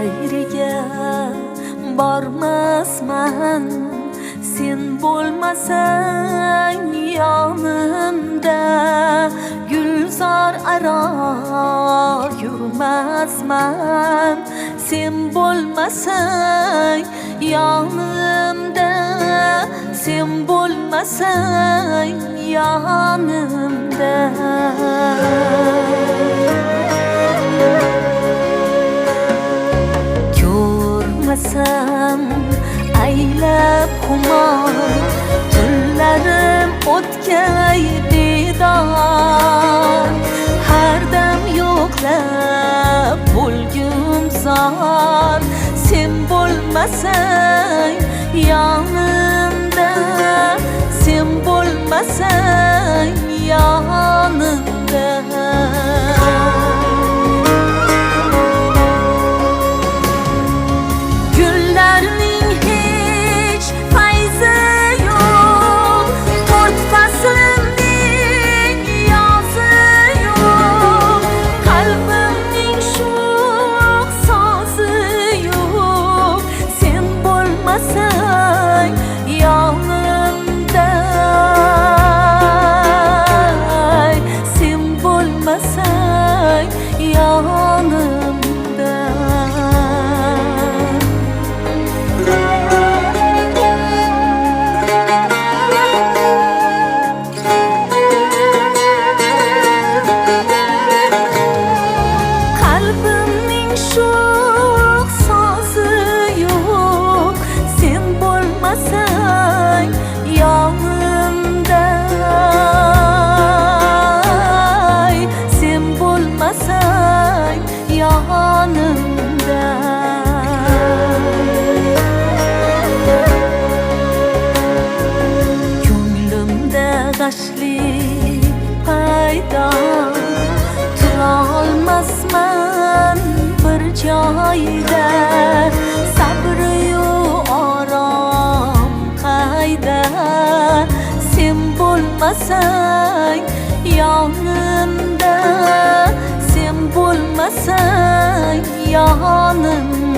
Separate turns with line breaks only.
bayriga bormasman sen bo'lmasang yonimda gulzor aro yurmasman sen bo'lmasang yonimda sen bo'lmasang yonimda aylab xumor tunlarim o'tkay bedor har dam yo'qlab bo'lgum zor sen bo'lmasang yonimda sen bo'lmasang bulmasan yanımda bo'lmasang yonimda Sen bo'lmasang yonimda